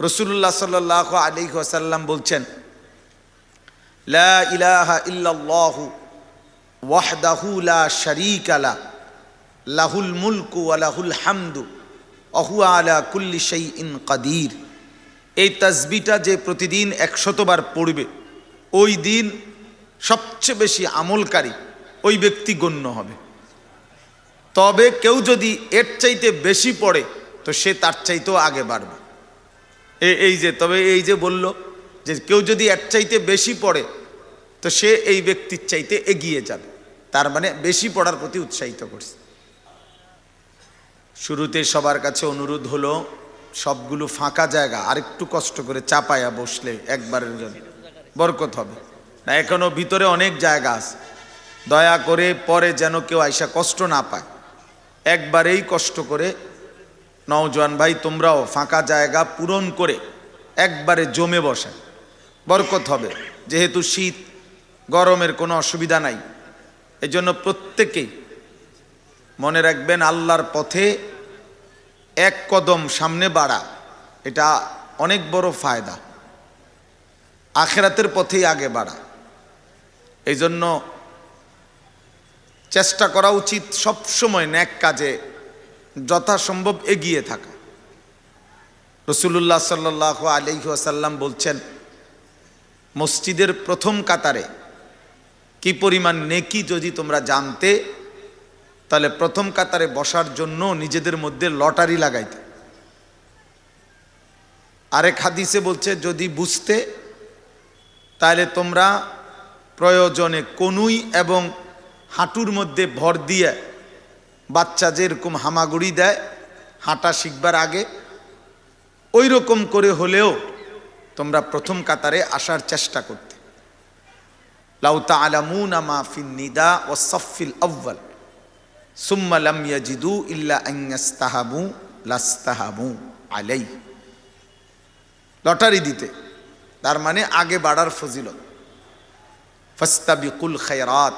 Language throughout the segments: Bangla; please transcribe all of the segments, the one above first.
রসুল্লাহ সাল্লাহ আলী ওয়াসাল্লাম বলছেন, লা ইলাহা ইল্লাল্লাহু ওয়াহদাহু লা শারীকা লা, লাহুল মুলকু ওয়া লাহুল হামদু অহু আলা কুল্লি শাইইন কাদির। এই তাসবিটা যে প্রতিদিন একশতবার পড়বে, ওই দিন সবচেয়ে বেশি আমলকারী ওই ব্যক্তি গণ্য হবে। তবে কেউ যদি এর চাইতে বেশি পড়ে, তো সে তার চাইতেও আগে বাড়বে। এই যে, তবে এই যে বলল যে কেউ যদি এর চাইতে বেশি পড়ে, তো সে এই ব্যক্তির চাইতে এগিয়ে যাবে। তার মানে বেশি পড়ার প্রতি উৎসাহিত করছে। শুরুতে সবার কাছে অনুরোধ হলো, সবগুলো ফাঁকা জায়গা, আরেকটু কষ্ট করে চাপায়া বসলে একবারের জন্য। বরকত হবে। না, এখনও ভিতরে অনেক জায়গা আছে। দয়া করে পরে যেন কেউ আইসা কষ্ট না পায়। একবারেই কষ্ট করে নওজোয়ান ভাই, তোমরাও ফাঁকা জায়গা পূরণ করে একবারে জমে বসে। বরকত হবে, যেহেতু শীত, গরমের কোনো অসুবিধা নাই। এজন্য প্রত্যেকেই মনে রাখবেন, আল্লাহর পথে এক কদম সামনে বাড়া, এটা অনেক বড় ফায়দা। আখেরাতের পথেই আগে বাড়া। এই জন্য চেষ্টা করা উচিত সবসময় ন্যাক কাজে যথাসম্ভব এগিয়ে থাকা। রসুল্লাহ সাল্লাহ আলহাসাল্লাম বলছেন, মসজিদের প্রথম কাতারে কি পরিমাণ নেকি যদি তোমরা জানতে, তাহলে প্রথম কাতারে বসার জন্য নিজেদের মধ্যে লটারি লাগাইতে। আরেক হাদিসে বলছে, যদি বুঝতে, তাহলে তোমরা প্রয়োজনে কনুই এবং হাঁটুর মধ্যে ভর দিয়ে বাচ্চা যেরকম হামাগুড়ি দেয়, হাঁটা শিখবার আগে ওই রকম করে হলেও তোমরা প্রথম কাতারে আসার চেষ্টা করতে। লাউতা আলামুন আমা ফিন নিদা ও সফিল আব্বাল সুম্মা লাম ইয়াজিদু ইল্লা আইয়াস্তাহাবু লাস্তাহাবু আলাই লটারি দিতে, তার মানে আগে বাড়ার ফজিলত। ফাস্তাবিকুল খায়রাত।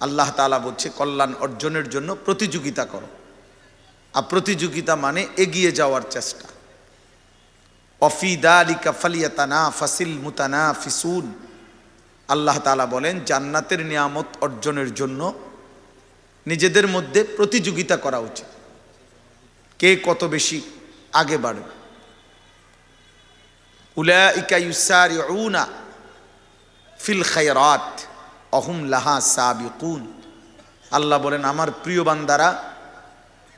আল্লাহ তাআলা বলছে, কল্যাণ অর্জনের জন্য প্রতিযোগিতা করো। আর প্রতিযোগিতা মানে এগিয়ে যাওয়ার চেষ্টা। অফি দালিকা ফালিয়াতানা ফাসিল মুতানা ফিসুন আল্লাহ তাআলা বলেন, জান্নাতের নিয়ামত অর্জনের জন্য নিজেদের মধ্যে প্রতিযোগিতা করা উচিত। কে কত বেশি আগে বাড়বে? উলাইকা ইউসারিউনা ফিল খায়রাত। অহুম লাহা সাবিকুন। আল্লাহ বলেন, আমার প্রিয় বান্দারা,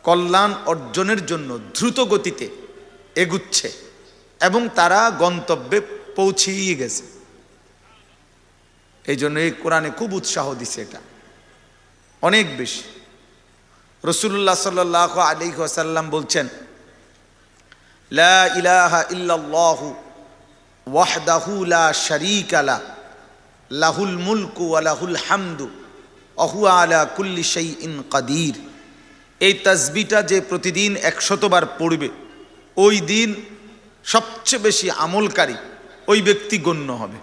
কল্যাণ অর্জনের জন্য দ্রুত গতিতে এগুচ্ছে এবং তারা গন্তব্যে পৌঁছিয়ে গেছে। এই জন্য এই কোরআনে খুব উৎসাহ দিছে এটা। অনেক বেশি। রসুল্লাহ সাল্লাহ আলী ওয়াসাল্লাম বলছেন, লা ইলাহা ইল্লাল্লাহু ওয়াহদাহু লা শারীকা লা। লাহুল মুলকু ওয়া লাহুল হামদু অহু আলা কুল্লি শাইইন কাদির। এই তাসবিটা যে প্রতিদিন একশতবার পড়বে, ওই দিন সবচেয়ে বেশি আমলকারী ওই ব্যক্তি গণ্য হবে।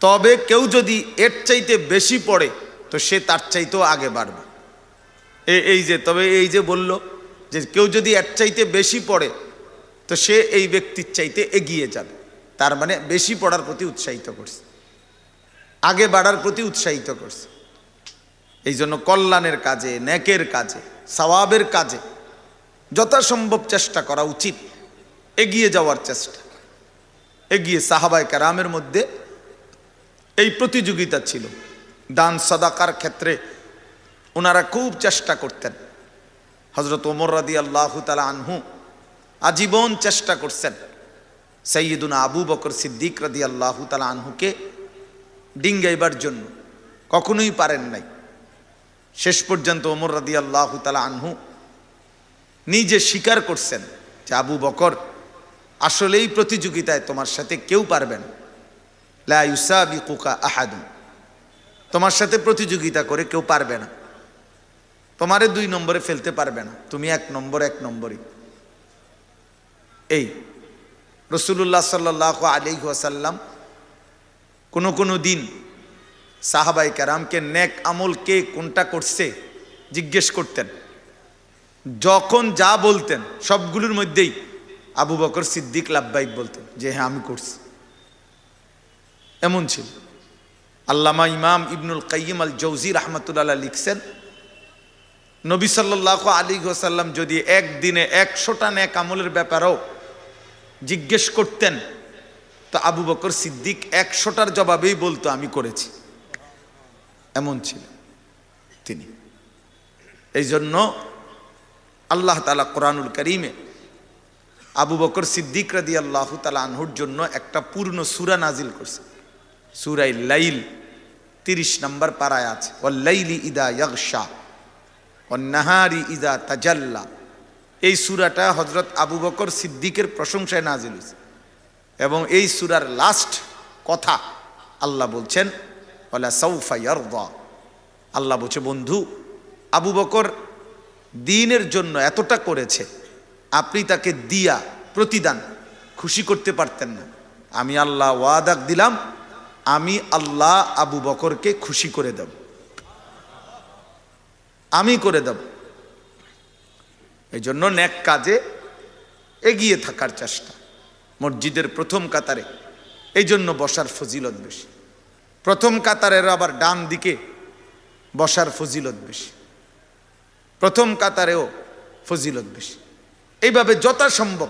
তবে কেউ যদি এর চাইতে বেশি পড়ে, তো সে তার চাইতেও আগে বাড়বে। এ- এই যে, তবে এই যে বলল যে কেউ যদি এর চাইতে বেশি পড়ে, তো সে এই ব্যক্তির চাইতে এগিয়ে যাবে। তার মানে বেশি পড়ার প্রতি উৎসাহিত করছে। আগে বাড়ার প্রতি উৎসাহিত করছে। এই জন্য কল্যাণের কাজে, ন্যাকের কাজে, সওয়াবের কাজে যথাসম্ভব চেষ্টা করা উচিত। এগিয়ে যাওয়ার চেষ্টা। এগিয়ে সাহাবায় কারামের মধ্যে এই প্রতিযোগিতা ছিল। দান সদাকার ক্ষেত্রে ওনারা খুব চেষ্টা করতেন। হজরত ওমর রাদি আল্লাহ তালা আনহু আজীবন চেষ্টা করছেন। সৈয়দুনা আবু বকর সিদ্দিক রাদি আল্লাহ তালা আনহুকে ডিঙ্গাইবার জন্য। কখনোই পারেন নাই। শেষ পর্যন্ত ওমর রাদি আল্লাহ তালা আনহু নিজে স্বীকার করছেন যে আবু বকর, আসলেই প্রতিযোগিতায় তোমার সাথে কেউ পারবে না। লা ইউসাবিকুকা আহাদুন তোমার সাথে প্রতিযোগিতা করে কেউ পারবে না। তোমারে দুই নম্বরে ফেলতে পারবে না, তুমি এক নম্বর, এক নম্বরই। এই রসুল্লাহ সাল্লাহ আলি ওয়াসাল্লাম কোনো কোনো দিন সাহাবাই কারামকে নেক আমল কে কোনটা করছে জিজ্ঞেস করতেন। যখন যা বলতেন সবগুলোর মধ্যেই আবু বকর সিদ্দিক লাব্বাইক বলতেন যে হ্যাঁ আমি করছি। এমন ছিল। আল্লামা ইমাম ইবনুল কাইম আল জৌজি রহমতুল্লাহ লিখছেন, নবী সাল্লাহ আলী ওসাল্লাম যদি একদিনে একশোটা ন্যাক আমলের ব্যাপারেও জিজ্ঞেস করতেন তো আবু বকর সিদ্দিক একশোটার জবাবেই বলতো, আমি করেছি। এমন ছিল তিনি। এই জন্য আল্লাহ তালা কোরআনুল করিমে আবু বকর সিদ্দিক রাদি আল্লাহ তালা আনহুর জন্য একটা পূর্ণ সুরা নাজিল করছে। সুরাই লাইল তিরিশ নম্বর পাড়ায় আছে ও লাইলি ইদা ইয়াকশা ও নাহারি ইদা তাজাল্লা। এই সুরাটা হজরত আবু বকর সিদ্দিকের প্রশংসায় নাজিল হয়েছে। এবং এই সুরার লাস্ট কথা আল্লাহ বলছেন আল্লাহ বলছে, বন্ধু, আবু বকর দিনের জন্য এতটা করেছে, আপনি তাকে দিয়া প্রতিদান, খুশি করতে পারতেন না। আমি আল্লাহ ওয়াদাক দিলাম, আমি আল্লাহ আবু বকরকে খুশি করে দেব। আমি করে দেব। এই জন্য ন্যাক কাজে এগিয়ে থাকার চেষ্টা। মসজিদের প্রথম কাতারে। এই জন্য বসার ফজিলত বেশি। প্রথম কাতারের আবার ডান দিকে বসার ফজিলত বেশি। প্রথম কাতারেও ফজিলত বেশি। এইভাবে যথাসম্ভব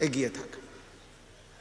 এগিয়ে থাকা।